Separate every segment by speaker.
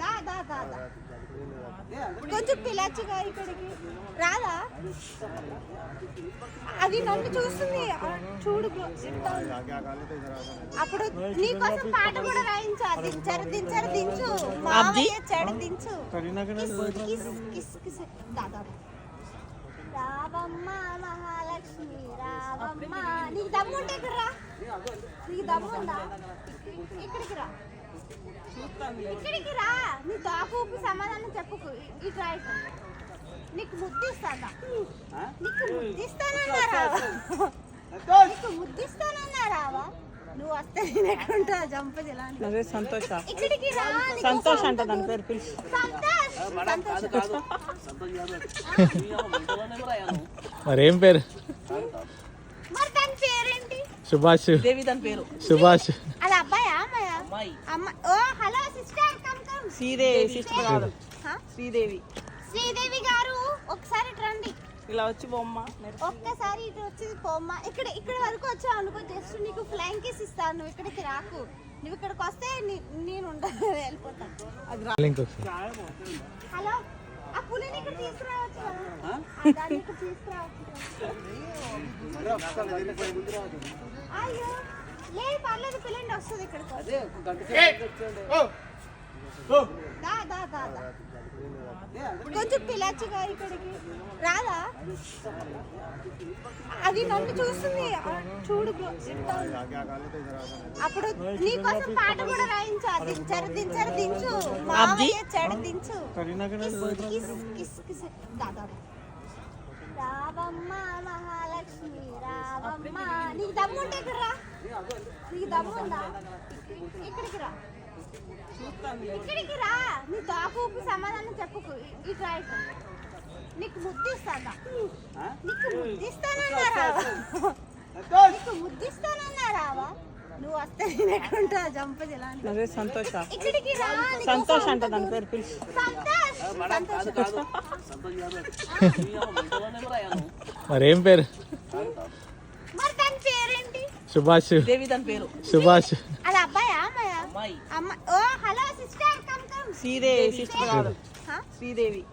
Speaker 1: దా దా దా దా. కొంచెం పిల్లచ్చుగా ఇక్కడికి. రాదా? అది నన్ను చూస్తుంది. చూడు. అప్పుడు నీకోసం పాట కూడా రాయించా దించారు దించారు దించు చెడు దించు. Kiss kiss kiss kiss. దాదా రావమ్మ మహాలక్ష్మి రావమ్మ. నీకు దమ్ము ఉంటే ఇక్కడ రా. నీకు దమ్ము ఉందా? ఇక్కడికి రా. ఇక్కడికి రా. నీ తాకు ఊపి సమాధానం చెప్పుకు. ఇటు రా. నీకు ముద్దిస్తాదా నీకు ముద్దిస్తానన్నారా నీకు ముద్దిస్తానన్నారావా నువ్వు వస్తే నేను ఎక్కడుంటా? అంటే.
Speaker 2: అదే సంతోష.
Speaker 1: ఇక్కడికి రా
Speaker 2: సంతోష్. అంట దాని పేరు పిలిచి.
Speaker 1: సంతోష్. సంతోష్.
Speaker 3: మరేం పేరు?
Speaker 1: మరి దాని పేరేంటి?
Speaker 3: సుభాష్.
Speaker 2: దేవి దాని పేరు.
Speaker 3: సుభాష్.
Speaker 1: అమ్మాయా. అమ్మాయి ఓ hello sister come come.
Speaker 2: Sridevi sister కాదు
Speaker 1: హా?
Speaker 2: శ్రీదేవి.
Speaker 1: శ్రీదేవి గారు ఒకసారి రండి.
Speaker 2: ఇలా వచ్చి బొమ్మ
Speaker 1: ఒక్కసారి ఇటు వచ్చి పోమ్మ ఇక్కడ ఇక్కడ వరకు వచ్చావు అనుకో జస్ట్ నీకు ఫ్లైంగ్ కిస్ ఇస్తాను. నువ్వు ఇక్కడికి రాకు. నువ్వు ఇక్కడికి వస్తే నీ- నేను ఉండ వెళ్ళిపోతాను. హలో ఆ పులిని ఇక్కడ తీసుకురావచ్చు తీసుకురావచ్చు? అయ్యో. లేదు పర్లేదు పిల్లండి వస్తుంది ఇక్కడికి. దా దా దా దా. కొంచెం పిల్లచ్చుగా ఇక్కడికి. రాదా? అది నన్ను చూస్తుంది. చూడు. అప్పుడు నీకోసం పాట కూడా రాయించా దించారు దించారు దించు మామయ్య చెడు దించు. Kiss kiss kiss kiss. దాదా రావమ్మ మహాలక్ష్మి రావమ్మ. నీకు దమ్ము ఉంటే ఇక్కడ రా. నీకు దమ్ము ఉందా ఇక్కడికి రా. ఇక్కడికి రా. నీ ఊపి సమాధానం చెప్పుకు. ఇటు రా. నీకు ముద్దిస్తాదా నీకు ముద్దిస్తానన్నారా? నీకు ముద్దిస్తానన్నారావా? నువ్వు వస్తే నేను ఎక్కడుంటా.
Speaker 2: అదే సంతోష.
Speaker 1: ఇక్కడికి రా.
Speaker 2: సంతోష్ అంట దాని పేరు పిలిచి
Speaker 1: సంతోష్. సంతోష్.
Speaker 3: మరేం పేరు? సుభాష్.
Speaker 2: దేవి దాని పేరు.
Speaker 3: సుభాష్.
Speaker 1: అది అబ్బాయా అమ్మాయా? అమ్మాయి. ఓ hello sister come come.
Speaker 2: Sridevi sister కాదు
Speaker 1: హా?
Speaker 2: శ్రీదేవి.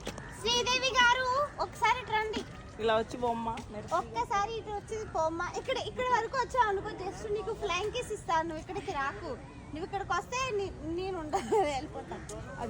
Speaker 1: శ్రీదేవి గారు ఒకసారి ఇటు రండి.
Speaker 2: ఇలా వచ్చి బొమ్మ.
Speaker 1: ఒక్కసారి ఇటు వచ్చి పోమ్మ ఇక్కడ ఇక్కడ వరకు వచ్చావు అనుకో జస్ట్ నీకు ఫ్లైంగ్ కిస్ ఇస్తాను. నువ్వు ఇక్కడికి రాకు. నువ్వు ఇక్కడికి వస్తే నీ- నేను ఉండ వెళ్ళిపోతాను